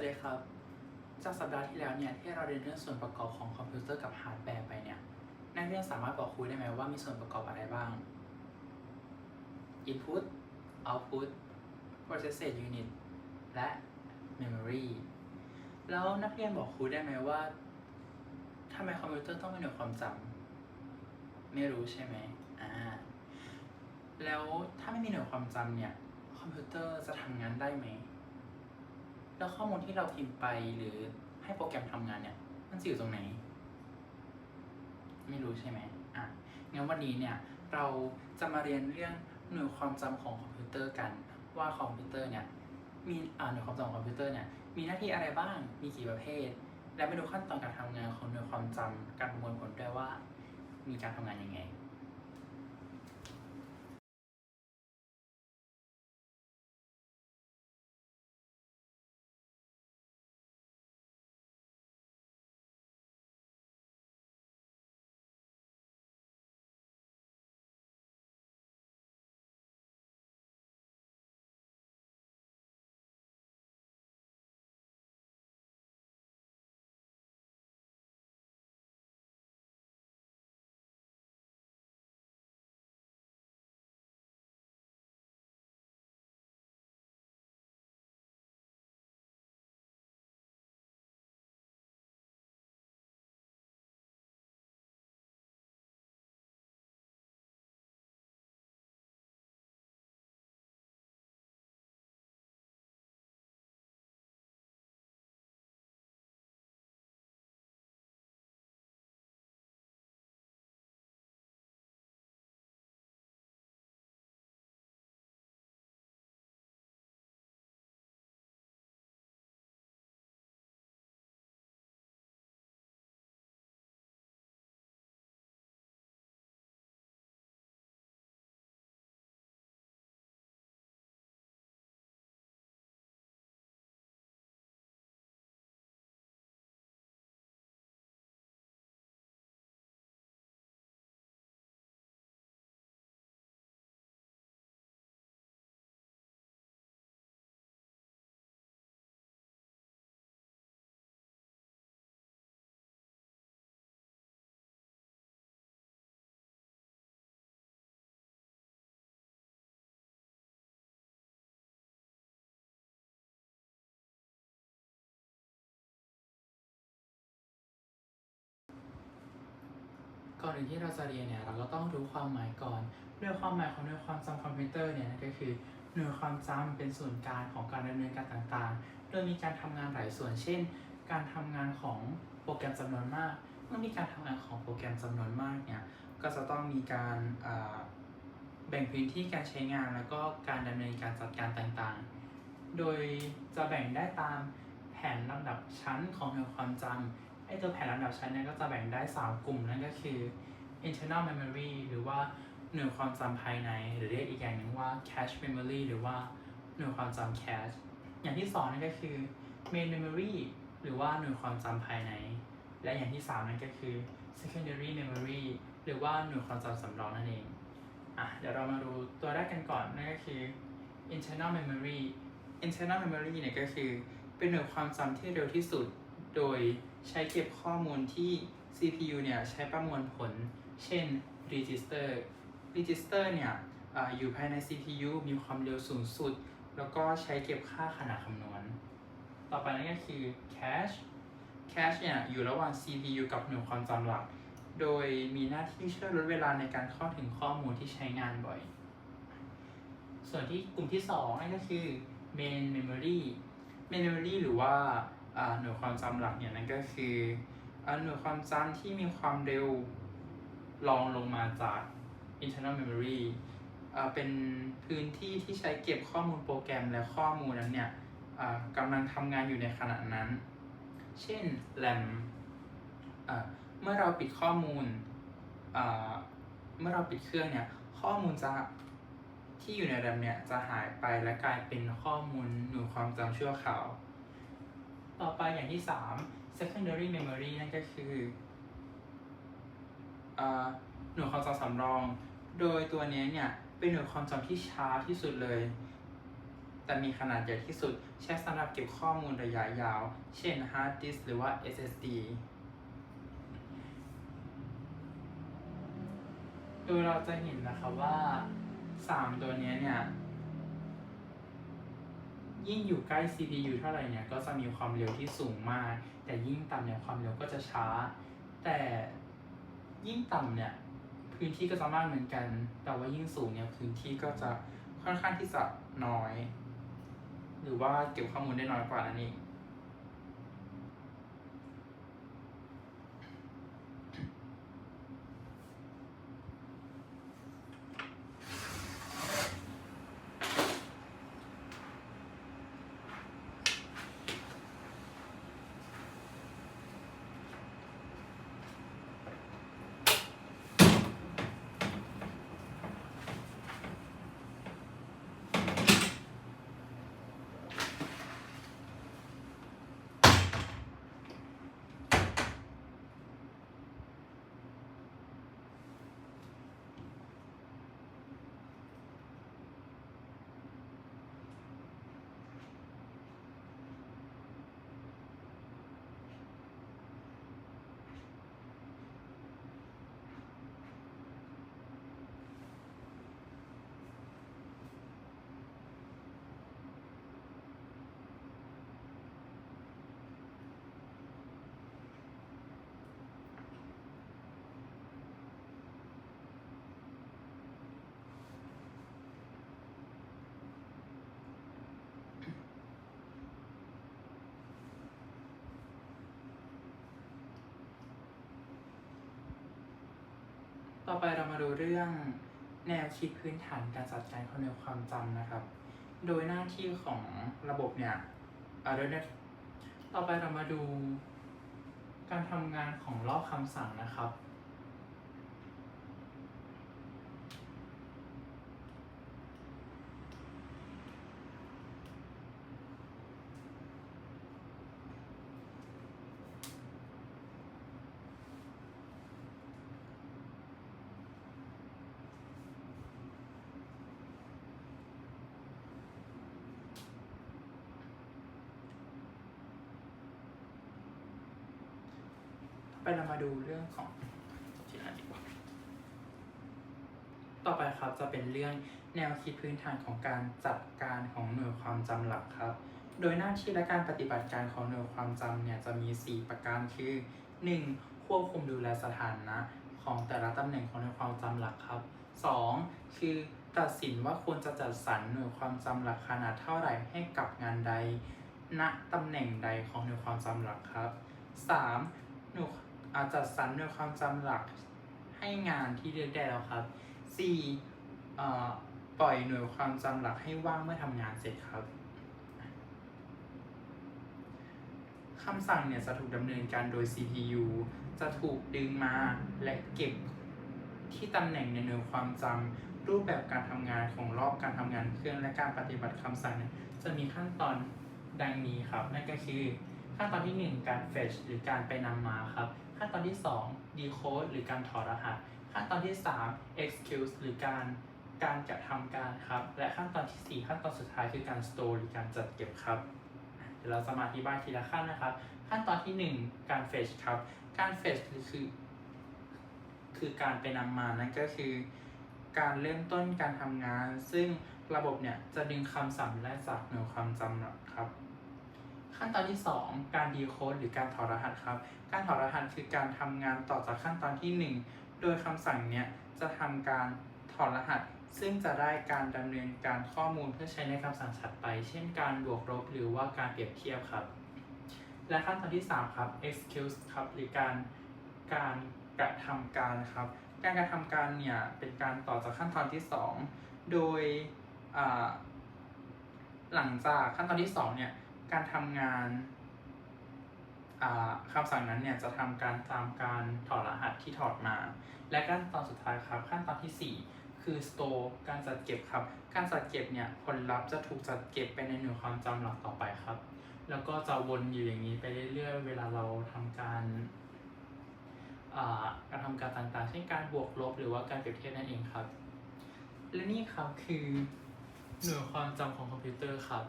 วัสดีครับ จากสัปดาห์ที่แล้วเนี่ยที่เราเรียนเรื่องส่วนประกอบของคอมพิวเตอร์กับฮาร์ดแวร์ไปเนี่ยนักเรียนสามารถบอกครูได้ไหมว่ามีส่วนประกอบอะไรบ้าง Input Output Processor Unit และ Memory แล้วนักเรียนบอกครูได้ไหมว่าทำไมคอมพิวเตอร์ต้องมีหน่วยความจำไม่รู้ใช่ไหมอ่าแล้วถ้าไม่มีหน่วยความจำเนี่ยคอมพิวเตอร์จะทำงานได้ไหม แล้วข้อมูลที่เราพิมพ์ไปหรือให้โปรแกรมทำงานเนี่ย มันอยู่ตรงไหน ไม่รู้ใช่ไหมอะงั้นวันนี้เนี่ยเราจะมาเรียนเรื่องหน่วยความจำของคอมพิวเตอร์กัน ว่าคอมพิวเตอร์เนี่ยมีอ่าหน่วยความจำของคอมพิวเตอร์เนี่ยมีหน้าที่อะไรบ้างมีกี่ประเภท และไปดูขั้นตอนการทำงานของหน่วยความจำการประมวลผลด้วยว่า มีการทำงานยังไง อนอื่นที่เราจะเรียนเนี่ยเราก็ต้องรู้ความหมายก่อนเรื่องความหมายของหน่วยความจำคอมพิวเตอร์เนี่ยก็คือหน่วยความจำเป็นส่วนกลางของการดำเนินการต่างๆ โดยมีการทำงานหลายส่วน เช่น การทำงานของโปรแกรมจำนวนมาก เมื่อมีการทำงานของโปรแกรมจำนวนมากเนี่ยก็จะต้องมีการแบ่งพื้นที่การใช้งานแล้วก็การดำเนินการจัดการต่างๆ โดยจะแบ่งได้ตามแผนลำดับชั้นของหน่วยความจำ ไอตัวแผนลำดับชั้นเนี่ยก็จะแบ่งได้ 3 กลุ่มนั่นก็คือ internal memory หรือว่าหน่วยความจำภายใน หรือเรียกอีกอย่างหนึ่งว่า cache memory หรือว่าหน่วยความจำ cache อย่างที่ 2 นั่นก็คือ main memory หรือว่าหน่วยความจำภายใน และอย่างที่ 3 นั่นก็คือ secondary memory หรือว่าหน่วยความจำสำรองนั่นเองอะเดี๋ยวเรามาดูตัวแรกกันก่อนนั่นก็คือ internal memory internal memory เนี่ยก็คือเป็นหน่วยความจำที่เร็วที่สุด โดย ใช้เก็บข้อมูลที่ CPU เนี่ยใช้ประมวลผล เช่น register register เนี่ยออยู่ภายใน CPU มีความเร็วสูงสุด แล้วก็ใช้เก็บค่าขนาดคำนวณ ต่อไปนั่นก็คือ cache cache เนี่ยอยู่ระหว่าง CPU กับหน่วยความจำหลัก โดยมีหน้าที่ช่วยลดเวลาในการเข้าถึงข้อมูลที่ใช้งานบ่อย ส่วนที่กลุ่มที่2นั่นก็คือ main memory main memory หรือว่า หน่วยความจำหลักเนี่ยนั่นก็คือหน่วยความจำที่มีความเร็วรองลงมาจาก internal memory เป็นพื้นที่ที่ใช้เก็บข้อมูลโปรแกรมและข้อมูลนั้นเนี่ยกำลังทำงานอยู่ในขณะนั้น เช่น RAM เมื่อเราปิดข้อมูล เมื่อเราปิดเครื่องเนี่ย ข้อมูลจะที่อยู่ใน RAM เนี่ยจะหายไปและกลายเป็นข้อมูลหน่วยความจำชั่วคราว ต่อไปอย่างที่ 3 secondary memory นั่นก็คืออหน่วยความจำสำรอง โดยตัวนี้เนี่ยเป็นหน่วยความจำที่ช้าที่สุดเลย แต่มีขนาดใหญ่ที่สุด ใช้สำหรับเก็บข้อมูลระยะยาว เช่น hard disk หรือว่า SSD โดยเราจะเห็นนะคะว่า 3 ตัวนี้เนี่ย ยิ่งอยู่ใกล้ CPU เท่าไหร่เนี่ย ก็จะมีความเร็วที่สูงมาก แต่ยิ่งต่ำเนี่ยความเร็วก็จะช้า แต่ยิ่งต่ำเนี่ยพื้นที่ก็จะมากเหมือนกัน แต่ว่ายิ่งสูงเนี่ยพื้นที่ก็จะค่อนข้างที่จะน้อย หรือว่าเก็บข้อมูลได้น้อยกว่านั่นเอง ต่อไปเรามาดูเรื่องแนวคิดพื้นฐานการจัดการข้อมูลความจำนะครับ โดยหน้าที่ของระบบเนี่ยเอ่อโดยหน้าต่อไปเรามาดูการทำงานของรอบคำสั่งนะครับ เรามาดูเรื่องของทีละดีกว่าต่อไปครับจะเป็นเรื่องแนวคิดพื้นฐานของการจัดการของหน่วยความจำหลักครับ โดยหน้าที่และการปฏิบัติการของหน่วยความจำเนี่ยจะมี 4 ประการคือ 1. ควบคุมดูแลสถานะของแต่ละตำแหน่งของหน่วยความจำหลักครับ 2. คือตัดสินว่าควรจะจัดสรรหน่วยความจำหลักขนาดเท่าไหร่ให้กับงานใด ณตำแหน่งใดของหน่วยความจำหลักครับ 3. หน่วย อาจัดสรรหน่วยความจำหลักให้งานที่เลือกได้แล้วครับ 4. ปล่อยหน่วยความจำหลักให้ว่างเมื่อทำงานเสร็จครับคำสั่งเนี่ยจะถูกดำเนินการโดย CPU จะถูกดึงมาและเก็บที่ตำแหน่งในหน่วยความจำรูปแบบการทำงานของรอบการทำงานเครื่องและการปฏิบัติคำสั่งเนี่ยจะมีขั้นตอนดังนี้ครับ นั่นก็คือขั้นตอนที่ 1 การ fetch หรือการไปนำมาครับ ขั้นตอนที่ 2 decode หรือการถอดรหัส ขั้นตอนที่ 3 execute หรือการการกระทำการครับ และขั้นตอนที่ 4 ขั้นตอนสุดท้ายคือการ store หรือการจัดเก็บครับเดี๋ยวเราจะมาอธิบายทีละขั้นนะครับ ขั้นตอนที่ 1 การ fetch ครับ การ fetch คือ คือการไปนำมานั่นก็คือ การเริ่มต้นการทำงาน ซึ่งระบบเนี่ยจะดึงคำสั่งและจากหน่วยความจำหลักครับ ขั้นตอนที่ 2 การ decode หรือการถอดรหัสครับ การถอดรหัสคือการทำงานต่อจากขั้นตอนที่ 1 โดยคำสั่งเนี้ยจะทำการถอดรหัส ซึ่งจะได้การดำเนินการข้อมูลเพื่อใช้ในคำสั่งถัดไป เช่นการบวกลบหรือว่าการเปรียบเทียบครับ และขั้นตอนที่ 3 ครับ execute ครับหรือการการกระทำการครับ การกระทำการเนี่ยเป็นการต่อจากขั้นตอนที่ 2 โดยหลังจากขั้นตอนที่2เนี่ย การทำงานอ่าคำสั่งนั้นเนี่ยจะทำการตามการถอดรหัสที่ถอดมา และขั้นตอนสุดท้ายครับ ขั้นตอนทีสี่ 4 คือ store การจัดเก็บครับ การจัดเก็บเนี่ยผลลัพธ์จะถูกจัดเก็บไปในหน่วยความจำหลักต่อไปครับ แล้วก็จะวนอยู่อย่างนี้ไปเรื่อยๆ เวลาเราทำการการทำการต่างๆ เช่นการบวกลบหรือว่าการเปรียบเทียบนั่นเองครับ และนี่ครับคือหน่วยความจำของคอมพิวเตอร์ครับ